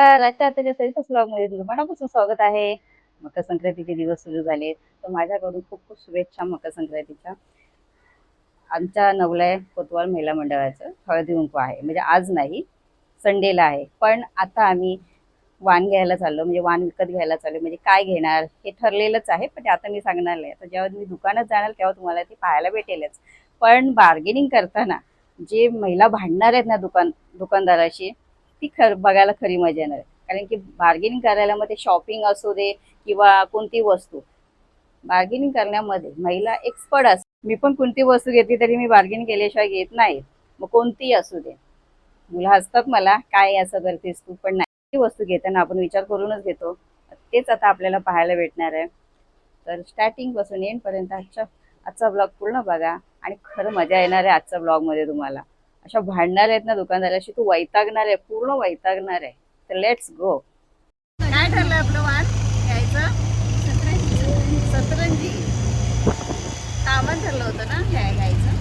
नमस्कार आजच्या आताच्या सरिता ब्लॉगमध्ये तुझं मनापासून स्वागत आहे. मकर संक्रांतीचे दिवस सुरू झाले. तर माझ्याकडून खूप खूप शुभेच्छा मकर संक्रांतीच्या आमच्या नवलाय कोतवाल महिला मंडळाचं हळदी कुंकू आहे. म्हणजे आज नाही संडेला आहे. पण आता आम्ही वाण घ्यायला चाललो. म्हणजे वाण विकत घ्यायला चाललो. म्हणजे काय घेणार हे ठरलेलंच आहे. पण आता मी सांगणार नाही. तर जेव्हा मी दुकानात जाणार तेव्हा तुम्हाला ते पाहायला भेटेलच. पण बार्गेनिंग करताना जे महिला भांडणार आहेत ना दुकान दुकानदाराशी ती खर बघायला खरी मजा येणार आहे. कारण की बार्गेनिंग करायला मग ते शॉपिंग असू दे किंवा कोणती वस्तू. बार्गेनिंग करण्यामध्ये महिला एक्सपर्ट असते मी पण कोणती वस्तू घेतली तरी मी बार्गेनिंग केल्याशिवाय घेत नाही. मग कोणतीही असू दे. मुलं हसतात मला काय असं करतेस तू? पण नाही. ती वस्तू घेताना आपण विचार करूनच घेतो. तेच आता आपल्याला पाहायला भेटणार आहे. तर स्टार्टिंगपासून एंड पर्यंत आजच्या आजचा ब्लॉग पूर्ण बघा आणि खरं मजा येणार आहे आजच्या ब्लॉगमध्ये तुम्हाला. अशा भांडणार आहेत ना दुकानदाराशी तू वैतागणार आहे पूर्ण वैतागणार आहे. तर लेट्स गो काय ठरलं आपलं वाण घ्यायचं सतरंजी तामण ठरलं होतं ना घ्याय घ्यायचं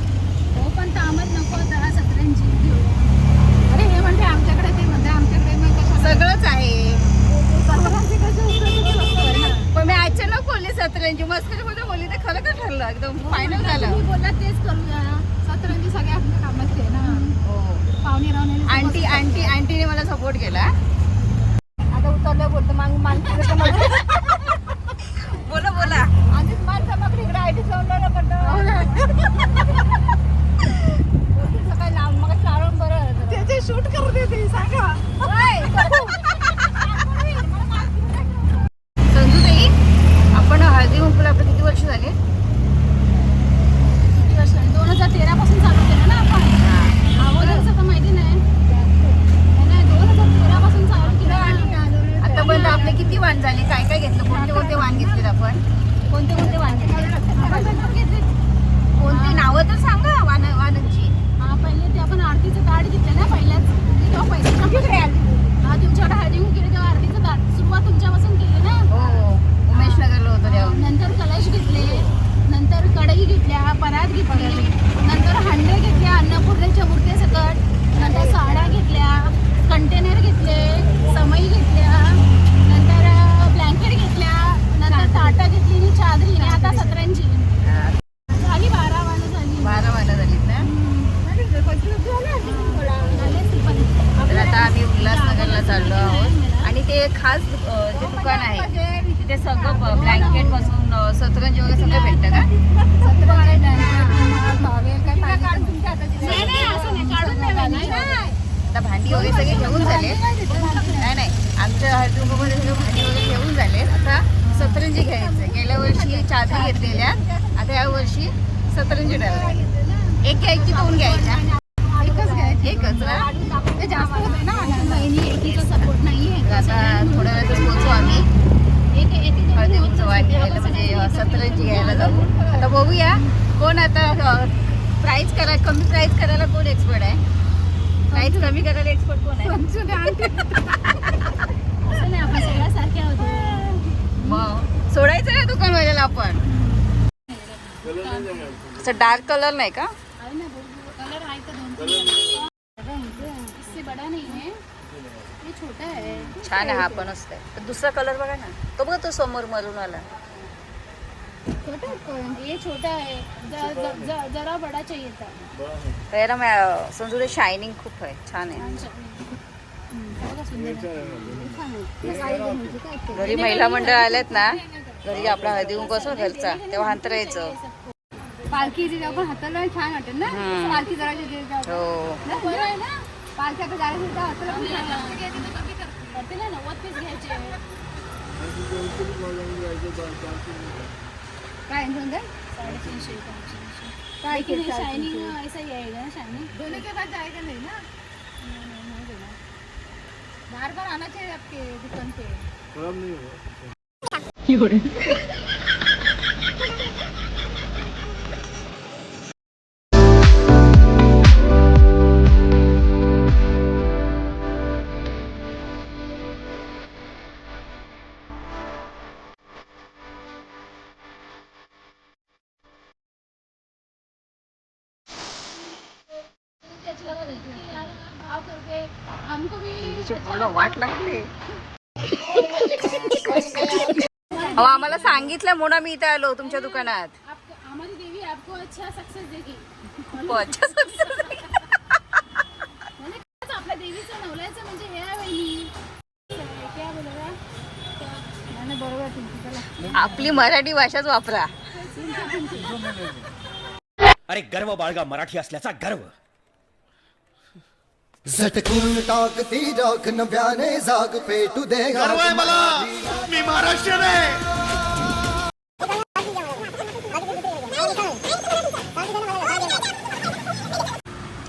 हो पण तामत नको दहा सतरंजी घेऊ अरे हे म्हणते आमच्याकडे ते म्हणते आमच्याकडे मग कशाला सगळंच आहे सतरंजी कशी उपयोगी वस्तू आहे ना. पण मी अचानक बोलली सतरंजी मस्करी मध्ये बोलली तर खरं का ठरलं एकदम फायनल झालं तुम्ही बोलला तेच करूया सतरंजी सगळ्या आपल्या कामाची आहे ना हो पाहुणे रावणे आंटी आंटी आंटीने मला सपोर्ट केला. आता उतरलं बोलतो माग मान बोला बोला. आधीच मान चमकली इकडे आयटी सोडलं सकाळी लांब मग चालून बरं त्याचे शूट करू दे ते सांगा संजूताई आपण हळदी कुंकूला आपलं किती वर्ष झाले किती वर्ष झाली? दोन हजार तेरा पासून चालू केलं ना आपण अगोदरचं तर माहिती नाही नाही, नाही, दोन हजार तेरा पासून चालू केलं आतापर्यंत आपले किती वाण झाले. काय काय घेतलं? कोणते कोणते वाण घेतलेत आपण? कोणते कोणते वाण घेतले घेतले. कोणती नावं तर सांगा वाण वाणांची हा, पहिले ते आपण आरतीचं ताट घेतलं ना पहिल्याच. तेव्हा पैसे. हा तुमच्याकडे हळदी कुंकू केली तेव्हा आरतीचं ताट सुरुवात तुमच्यापासून केली ना हो उमेश नगरला होतं तेव्हा नंतर कलश घेतले नंतर कढई घेतल्या परात घेतली नंतर हंडे घेतल्या अन्नपूर्णेच्या मूर्तीसकट नंतर साड्या घेतल्या कंटेनर घेतले समई घेतल्या नंतर ब्लँकेट घेतल्या नंतर ताटा घेतली आणि चादरी आणि आता सतरंजी हा, झाली बारा वाजता झाली बारा वाणं झालीत ना झाले असतील पण. तर आता आम्ही उल्हासनगरला चाललो आहोत आणि ते खास अं, जे दुकान आहे तिथे सगळं ब्लँकेटपासून सतरंजी वगैरे सगळं भेटतं का? नाही, नाही, नाही, नाही. आता भांडी वगैरे सगळे घेऊन झाले. नाही नाही आमच्या हळदीमध्ये सगळे भांडी वगैरे घेऊन झाले. आता सतरंजी घ्यायचं गेल्या वर्षी चादरी घेतलेल्या. आता या वर्षी सतरंजी ठरवलं एक घ्यायची दोन घ्यायच्या. एकच घ्यायची. एकच ना? जास्त ना बहिणी एकीचा सपोर्ट नाहीये. तर आता थोड्या वेळातच पोहोचू आम्ही. हळदी उत्सवात घ्यायला म्हणजे सतरंजी घ्यायला जाऊ. आता बघूया कोण आता प्राईस करा कमी प्राईस करायला कोण एक्सपर्ट आहे? प्राईस कमी करायला एक्सपर्ट कोण आहे? असं नाही आपण सगळ्यासारख्या होतो मग सोडायचं ना दुकान वाल्याला आपण असं डार्क कलर नाही का आहे ना कलर आहे तर दोन तीन इससे बड़ा नहीं है ये छोटा छान आहे हा पण असतंय. तर दुसरा कलर बघा ना. तो बघा तो समोर मरून आला. छोटा है पण, ये छोटा है ज- ज- ज- जरा बड़ा चाहिए था. त्याला मॅ- समजू शायनिंग खूप आहे. छान आहे. बघा सुंदर आहे. आहे. ते? घरी महिला मंडळ आलेत ना घरी आपला हळदी कुंकू असो घरचा तेव्हा अंतरायचं पालखी जे आपण हाताला छान वाटेल ना? हम्म. पालखी जरा जे- जे- जे- हो. ना, बरं आहे ना पालखी आता जायला सुद्धा हाताला पण छान वाटेल. करते ना नव्वद पीस घ्यायचे काय सुंदर साडेतीनशे काय शायनिंग ऐसा ही आएगा ना शायनिंग दोनों के बाद जाएगा नहीं ना? बार बार आना चाहिए आपके दुकान पे। भाव करके वाट लागते अहो आम्हाला सांगितलं म्हणून मी इथे आलो तुमच्या दुकानात. आप- हमारी देवी आपको अच्छा सक्सेस देगी. हो, अच्छा success. म्हणजे खरंच आपल्या देवीचं नवलायचं म्हणजे हे आहे वहिनी. काय बोलूया बरोबर तुमची चला. आपली मराठी भाषाच वापरा. अरे गर्व बाळगा मराठी असल्याचा गर्व. झटकून टाकती राख नव्याने जाग पेटू दे गर्व आहे मला. मी महाराष्ट्रीयन आहे.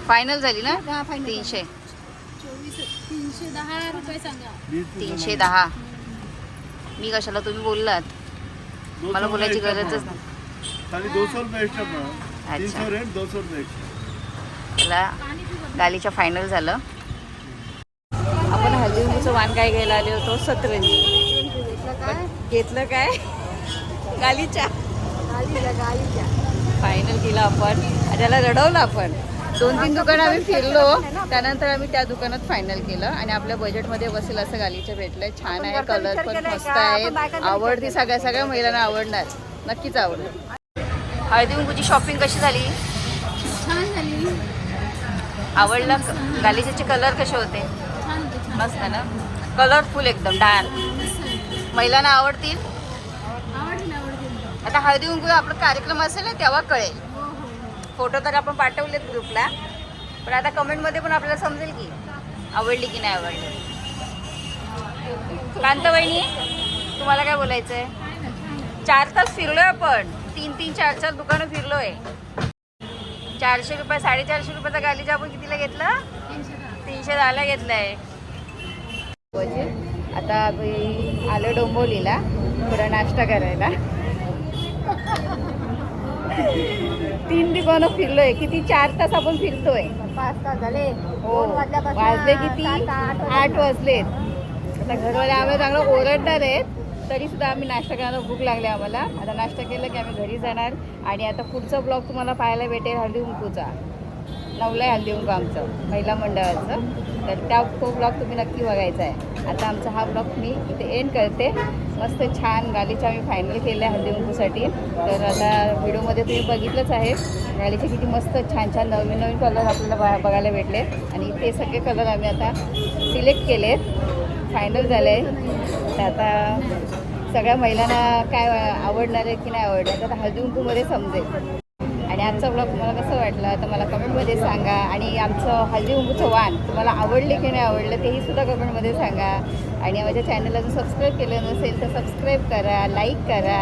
फायनल झाली ना? हा, final. तीनशे. चोवीस तीनशे दहा रुपये सांगा. तीनशे दहा. मी कशाला तुम्ही बोललात? मला बोलायची गरजच नाही. खाली दो सौ रुपये एक्स्ट्रा मॅडम तीन अच्छा. सौ रेट दो सौ रुपये एक्स्ट्रा मला गालीच्या फायनल झालं. आपण हळदीचं वाण काय घ्यायला आले होतो? सतरंजी. घेतलं काय? गालीच्या. फायनल केलं आपण. त्याला रडवलं आपण. दोन तीन दुकानं आम्ही फिरलो. त्यानंतर आम्ही त्या दुकानात फायनल केलं. आणि आपल्या बजेटमध्ये बसेल असं गालीचं भेटलंय. छान आहे. कलर पण मस्त आहे. आवडती सगळ्या सगळ्या महिलांना आवडणार. नक्कीच आवडणार. हळदी शॉपिंग कशी झाली? छान झाली. आवडला? गालिच्याचे कलर कसे होते? मस्त ना? कलरफुल एकदम डार्क. महिलांना आवडतील? आता हळदी कुंकू आपला कार्यक्रम असेल ना तेव्हा कळेल. हो हो फोटो तर आपण पाठवलेत ग्रुपला. पण आता कमेंटमध्ये पण आपल्याला समजेल की आवडली की नाही आवडली. कांतवहिनी तुम्हाला काय बोलायचं आहे. चार तास फिरलोय आपण. तीन तीन चार चार दुकानं फिरलोय. चारशे रुपये साडेचारशे रुपयाचा गालीचा आपण कितीला घेतला? तीनशे दहा तीनशे दहाला घेतलाय. आता आम्ही आलो डोंबोलीला थोडा नाश्ता करायला. तीन दुकानं फिरलोय किती चार तास आपण फिरतोय. पाच तास झाले. हो वाजले किती? आठ वाजलेत. आता घरवाले आम्हाला चांगलं ओरडणार आहेत. तरीसुद्धा आम्ही नाश्ता करायला भूक लागली आम्हाला. आता नाश्ता केला की आम्ही घरी जाणार. आणि आता पुढचा ब्लॉग तुम्हाला पाहायला भेटेल हळदी उंकूचा नवला आहे हळदी उंकू आमचं महिला मंडळाचं. तर त्या तो ब्लॉग तुम्ही नक्की बघायचा आहे. आता आमचा हा ब्लॉग मी इथे एंड करते. मस्त छान गालीचा आम्ही फायनल केलं आहे हळदी उंकूसाठी तर आता व्हिडिओमध्ये तुम्ही बघितलंच आहे. गालीचे किती मस्त छान छान नवीन नवीन कलर आपल्याला बघा- बघायला भेटले. आणि ते सगळे कलर आम्ही आता सिलेक्ट केलेत. फायनल झालं. आहे तर आता सगळ्या महिलांना काय आवडणार आहे की नाही आवडणार तर आता हळदी कुंकूमध्ये समजेल. आणि आजचा ब्लॉग तुम्हाला कसं वाटलं तर मला कमेंटमध्ये सांगा. आणि आमचं हळदी कुंकूचं वाण तुम्हाला आवडले की नाही आवडलं तेही सुद्धा कमेंटमध्ये सांगा. आणि माझ्या चॅनलला जर सबस्क्राईब केलं नसेल तर सबस्क्राईब करा लाईक करा.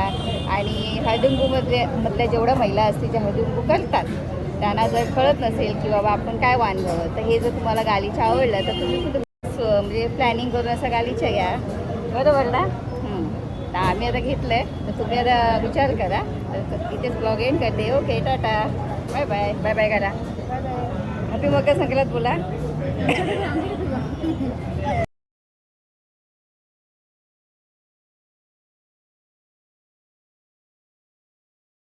आणि हळदी कुंकूमधले मधल्या जेवढ्या महिला असतील ज्या हळदी कुंकू करतात त्यांना जर कळत नसेल की बाबा आपण काय वाण घ्यावं तर हे जर तुम्हाला गालीचं आवडलं तर तुम्ही सुद्धा म्हणजे प्लॅनिंग करून असं गालीच्या घ्या. बरोबर ना? हं. तर आम्ही आता घेतलं आहे तर तुम्ही आता विचार करा. तर इथेच ब्लॉग एंड करते. Okay ta-ta. Bye bye bye bye करा हॅपी मकर संक्रांत बोला.